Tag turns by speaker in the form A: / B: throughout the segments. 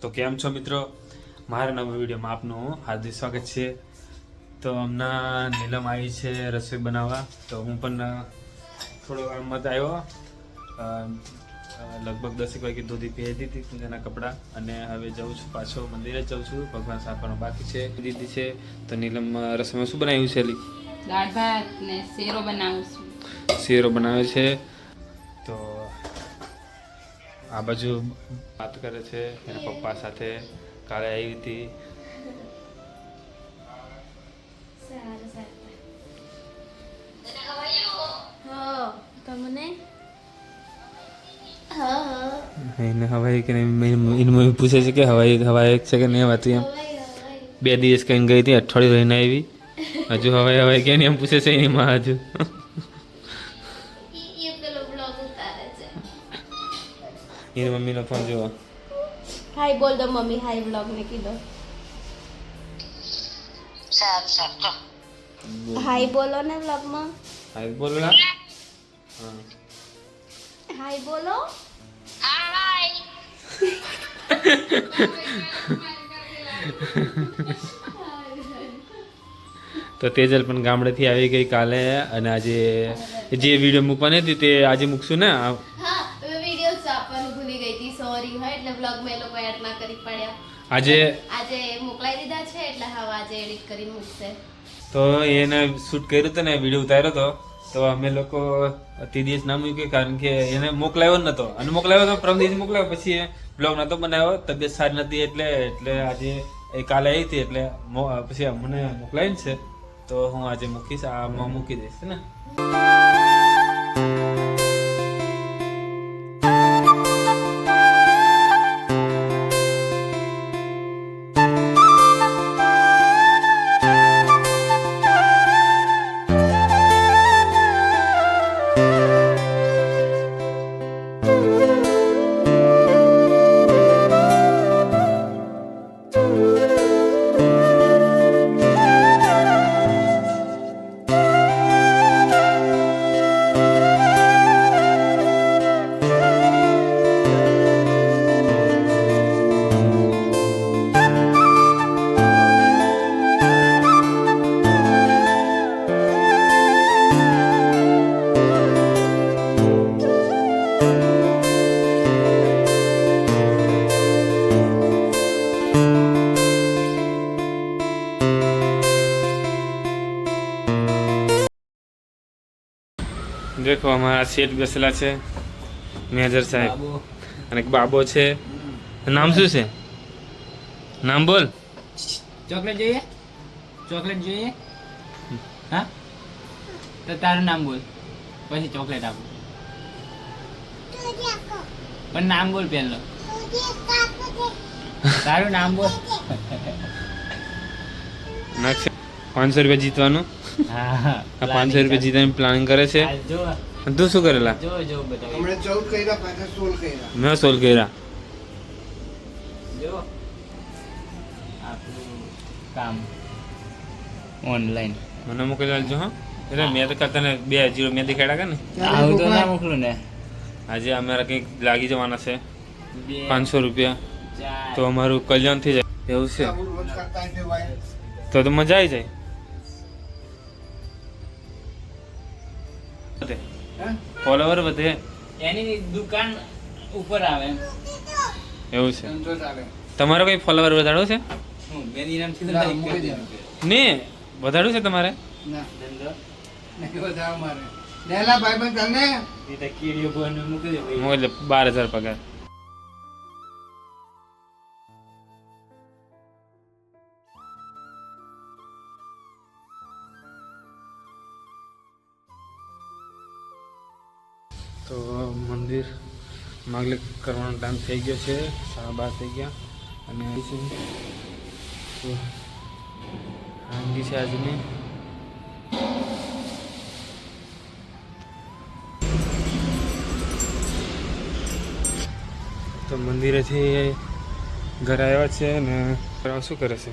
A: તો કેમ છો મિત્રો? મારા નવા વિડીયોમાં આપનું હાર્દિક સ્વાગત છે. તો હમણાં નીલમ આવી છે રસોઈ બનાવવા. તો હું પણ થોડો થોડો મત આવ્યો. લગભગ દસેક વાગે ધોતી પહેરી દીધી પૂજાના કપડાં. અને હવે જાઉં છું પાછો મંદિરે જાઉં છું. ભગવાન સ્થાપવાનું બાકી છે. દીધી છે. તો નીલમ રસોઈમાં શું બનાવ્યું છે અલી?
B: દાળ ભાત ને શેરો બનાવું છું.
A: શેરો બનાવે છે. આ બાજુ વાત કરે છે એના પપ્પા સાથે કાલે આવી હતી.
C: હા તમને? હા હા.
A: એને હવાઈ કે નહીં એની મમ્મી પૂછે છે કે હવાઈ હવાઈ છે કે નહીં વાત એમ. બે દિવસ કઈ ગઈ હતી અઠવાડિયું રહીને આવી. હજુ હવાઈ હવાઈ કે એમ પૂછે છે એની માં હજુ. એની મમ્મીનો ફોન જોવો.
C: હાય બોલ દો મમ્મી. હાય વ્લોગ ને કીધો. હાય બોલો. ને બ્લોગમાં
A: હાય બોલો ના. હા.
C: હાય બોલો.
A: તો તેજલ પણ ગામડેથી આવી ગઈ કાલે અને આજે જે વીડિયો મૂકવાની હતી તે આજે મૂકશું ને આ-
C: હા મેં વિડિયોઝ આપવાનું ભૂલી ગઈ હતી સોરી હા એ લોકો એડ ના કરી પાડ્યા.
A: આજે
C: આજે મોકલાઈ દીધા છે એટલે હવે આજે એડિટ કરી મૂકશે.
A: તો એને શૂટ કર્યું હતું ને વીડિયો ઉતાર્યો હતો. તો અમે લોકો તે દિવસ ના મૂક્યું કારણ કે એને મોકલાયો નતો. અને મોકલાયો તો પ્રમ દિવસ મોકલાયો પછી બ્લોગ નતો બનાવ્યો. તબિયત સારી નથી એટલે એટલે આજે એ કાલે આવી હતી એટલે પછી મને મોકલાવી છે. તો હું આજે મૂકીશ આમાં મૂકી દઈશ ને? દેખો અમારા શેઠ બેસેલા છે મેજર સાહેબ. અને એક બાબો છે. નામ શું છે? નામ બોલ.
D: ચોકલેટ જોઈએ? ચોકલેટ જોઈએ? હા? તો તારું નામ બોલ. પછી ચોકલેટ આપું. પણ નામ બોલ પહેલો. તારું નામ બોલ.
A: પાંચસો રૂપિયા જીતવાનું. આ પાંચસો રૂપિયા જીતવાની પ્લાન કરે છે.
D: જો.
A: તું શું કરેલા? મેં સોલ કર્યા.
D: કામ ઓનલાઈન
A: મને મોકલી આપજો હા. એટલે મેં તો કાં તને બે જીરો મેં દેખાડ્યા કે ને
D: આવું તો ના મોકલું ને.
A: આજે અમારા કંઈક લાગી જવાના છે. પાંચસો રૂપિયા. તો અમારું કલ્યાણ થઈ જાય. એવું છે. તો તો મજા આવી જાય. ફોલોવર વધે.
D: એની દુકાન ઉપર આવે
A: એવું છે. તમારો કઈ ફોલોવર વધારો છે?
E: ના,
A: વધારું છે તમારે? બાર હજાર નહીં માગલે કરવાનો ટાઈમ થઈ ગયો છે. સાડા બાર થઈ ગયા. અને હાંડી છે. આજની. તો મંદિરેથી ઘરે આવ્યા છે અને શું કરે છે?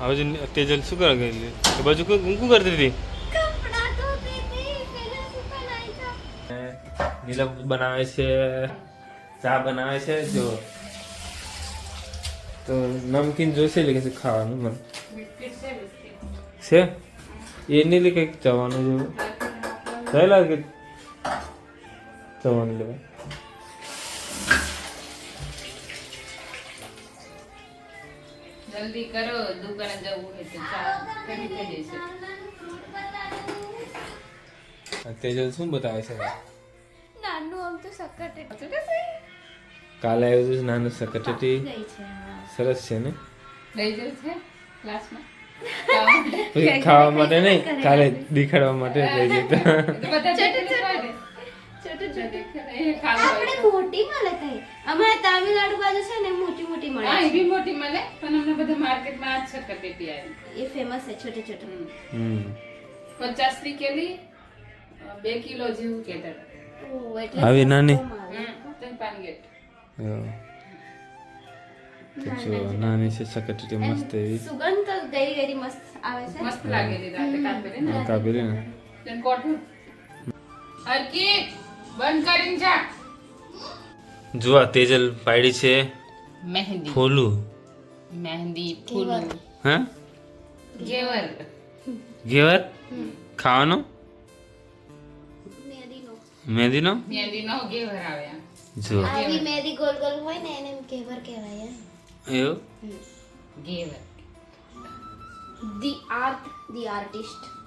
A: હવે તેજલ શું કરે ગયેલી? બાજુ કોઈ શું કરતી હતી
C: કપડા ધોતી હતી પેલા સુકનાઈ છે
A: નીલમ બનાવે છે ચા બનાવે છે જો. તો નમકીન જોઈશે લે કે છે ખાવાનું મને
B: છે? એ
A: નહીં એને લે કંઈક જવાનું જેવું થયેલા કે જવાનું લેવા
B: જલ્દી કરો દુકાને જવું હોય તો ચા કરી થઈ
A: તેજલ શું બતાવે છે? કાલે આવ્યું હતું નાનું સકટટી. સરસ છે ને? ખાવા માટે નહીં કાલે દેખાડવા માટે લઈ જતા
C: મોટી. મળે કઈ? અમારે તામિલનાડુ બાજુ છે ને મોટી મોટી મળે
B: હા એ બી મોટી મળે પણ અમને બધા માર્કેટમાં આ જ છે કપેટી આવી.
C: એ ફેમસ છે છોટે છોટે.
B: હમ. પચાસની કેલી બે કિલો જેવું
C: એટલે
A: આવી નાની? જો નાની છે સકટેટી મસ્ત એવી.
C: સુગંધ તો ગઈ ગઈ મસ્ત આવે છે.
B: મસ્ત લાગેલી રાતે કાપેલી ને
A: કાપેલી ને
B: તેને બંધ કરીને જા.
A: જો આ તેજલ પાડી છે.
B: મહેંદી.
A: ફોલું.
B: મહેંદી ફૂલ.
A: હા?
B: ઘેવર.
A: ઘેવર? ખાવાનું?
C: મેદીનો?
A: મહેંદીનો
B: ઘેવર આવ્યા.
A: જો.
C: આવી મહેંદી ગોલ ગોલ હોય ને એને ઘેવર કહેવાય
A: એવું?
B: ઘેવર.
C: The art the artist.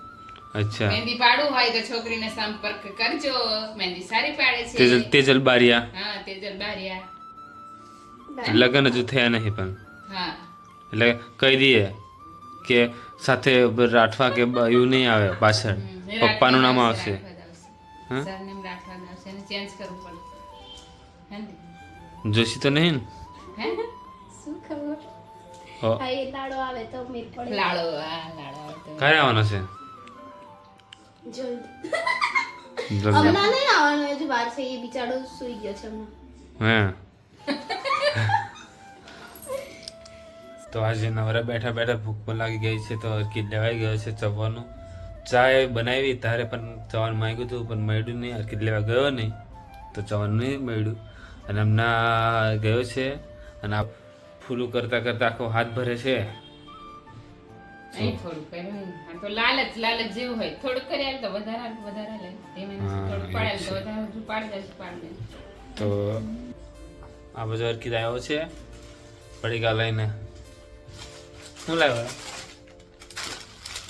A: અચ્છા.
B: મહેંદી પાડું હોય તો છોકરીને સંપર્ક કરજો. મહેંદી સારી પાડે
A: તેજલ
B: છે.
A: તેજલ બારિયા.
B: હા તેજલ બારિયા.
A: લગ્ન હજુ થયા નહીં પણ.
B: હા.
A: એટલે કહી દઈએ કે સાથે રાઠવા કે બ- એવું નહીં આવે પાછળ. પપ્પાનું નામ આવશે
B: આવશે.
A: હા?
B: ચેન્જ કરવું પડે. હે ને?
A: જોશી તો નહીં
B: હે?
C: શું ખબર?
A: હા
C: એ લાડો આવે તો મેર પડે.
B: લાડો આ લાડો આવતો.
A: ક્યારે આવવાનો છે?
C: જલ્દી.
A: જલ્દી.
C: હમણાં નહીં આવવાનું હજુ વાર છે એ બિચારો સુઈ ગયો છે હમણાં.
A: હે. તો આજે નવરા બેઠા બેઠા ભૂખ પણ લાગી ગઈ છે તો અરકી લેવાઈ ગયો છે ચવાનું ચાય બનાવી તારે પણ જવાનું માંગ્યું હતું પણ મળ્યું નહીં અરકી લેવા ગયો નહીં તો ચવાનું નહીં મળ્યું. અને હમણાં ગયો છે અને આ ફૂલું કરતા કરતા આખો હાથ ભરે છે.
B: લાલચ લાલચ જેવું હોય. થોડુંક કરી તો વધારે વધારે લે
A: આ બધો અરકી આવ્યો છે પડીકા લઈને. શું લાવ્યો?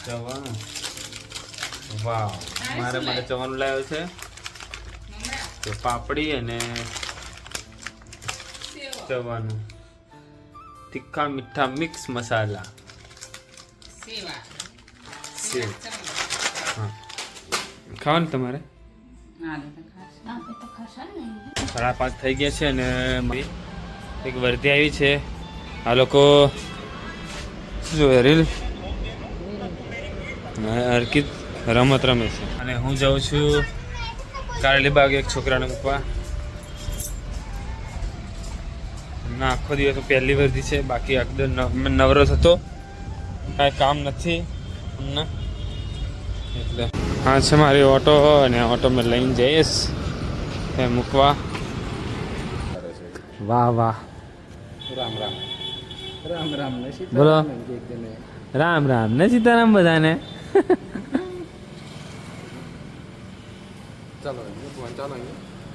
A: ચવાનું વાવ. મારે માટે ચવાનું લાવ્યો છે. તો પાપડી અને ચવાનું તીખા મીઠા મિક્સ મસાલા.
B: સેવ
A: હા ખાવાનું તમારે? સાડા પાંચ થઈ ગયા છે અને એક વર્ધી આવી છે. આ લોકો શું જોવે રીલ? અને અર્કિત રમત રમે છે. અને હું જાઉં છું કારેલી બાગ એક છોકરાને મૂકવા. ના આખો દિવસ પહેલી વર્ધી છે બાકી આખો નવરો થતો. કાંઈ કામ નથી. હમણાં એટલે. હા છે મારી ઓટો અને ઓટો મેં લઈને જઈશ. એ મૂકવા. વાહ વાહ.
E: રામ રામ. રામ રામ ને
A: બોલો. રામ રામ. ને સીતારામ બધાને
E: ચાલો ચાલો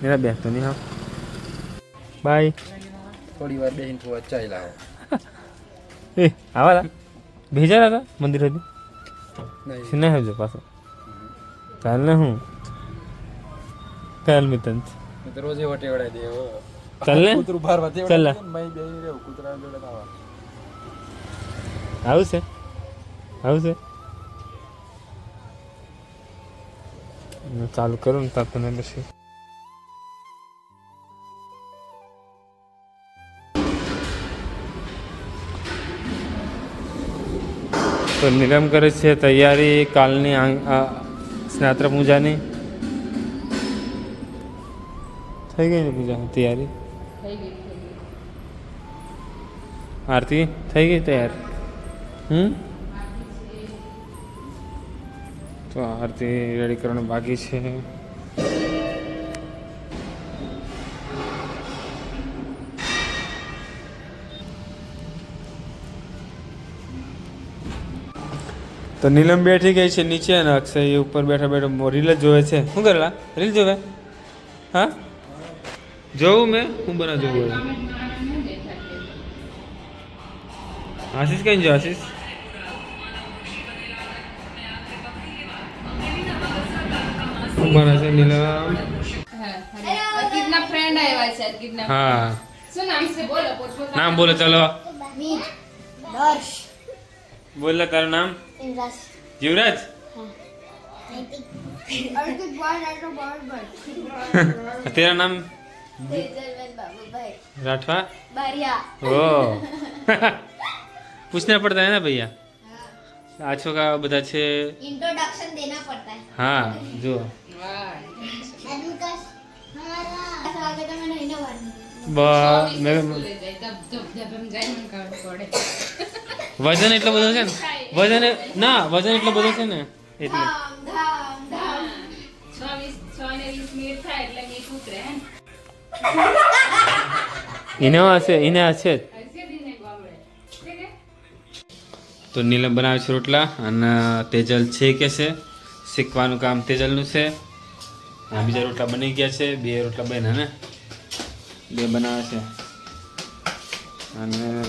A: મેરા બેગ તો નહીં હા બાય
E: થોડી વાર બેહીને થોડા ચાય લાવો.
A: એ આવા ભેજા હતા મંદિર હતી સિને આવજો પાછો કાલ ને હું કાલ મિતન
E: રોજે વટે વડાઈ દે હો
A: ચાલ ને
E: કૂતરું બાર વાતે
A: ચાલ.
E: મય બેહી રહ્યો કૂતરા જોડે ખાવા
A: આવશે છે ચાલુ કરું ને ત્યાં તને પછી. તો નિગમ કરે છે તૈયારી કાલની સ્નાત્ર પૂજાની? થઈ ગઈ ને પૂજાની તૈયારી? આરતી થઈ ગઈ તૈયાર? હમ? તો આરતી રેડી કરવાનું બાકી છે. તો નીલમ બેઠી ગઈ છે નીચે અને અક્ષય ઉપર બેઠા બેઠા રીલ જ જોવે છે. શું કરેલા? રીલ જોવે? હા? જોઉં મેં. હું બના જોવું આશીષ કઈ જો, આશીષ? શું બને છે નીલમ
B: હા, હા. અર્કિતના friend આવ્યા છે, અર્કિતના.
A: હા
B: શું નામ છે? બોલો, પોતપોતાનું.
A: નામ બોલો ચલો
C: મીત દર્શ
A: બોલ તારું નામ યુવરાજ
C: અર્કિત બોલ આટલો બોલ બોલ
A: તેરા નામ
C: તેજલબેન બાબુભાઈ
A: राठवा
C: બારિયા
A: ओ पूछना पड़ता है ना भैया आजो का બધા છે
C: इंट्रोडक्शन देना पड़ता है
A: હા જો
B: વાહ.
C: अनुकाश हमारा स्वागत है मैंने इन्हें वार्निंग
A: બ-
B: ચોવીસ
A: મેં-
B: સ્કૂલે જાય, ધબ ધબ ધબ એમ જાય ને કાઢ પડે.
A: વજન એટલો બધો છે ને વજન એ- ના વજન એટલો બધો છે ને એટલે
C: धाम धाम धाम
B: છ વીસ- છ ને વીસ મિનિટ થાય એટલે મીઠ ઉતરે, હે ને?
A: એને હશે એને હશે જ તો નીલમ બનાવે છે રોટલા અને તેજલ છે કે છે? શીખવાનું કામ તેજલનું છે. આ બીજા રોટલા બની ગયા છે. બે રોટલા બન્યા ને? બે બનાવે છે. અને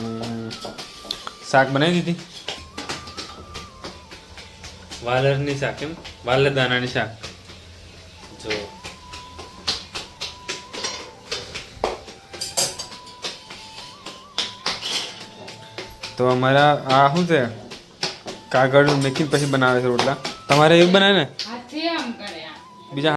A: શાક બનાવી દીધી? વાલરની શાક એમ? વાલર દાણાની શાક. જો. તો અમારા આ શું છે? કાગળ મેકીને પછી બનાવે છે રોટલા. તમારે એવું બનાવે ને?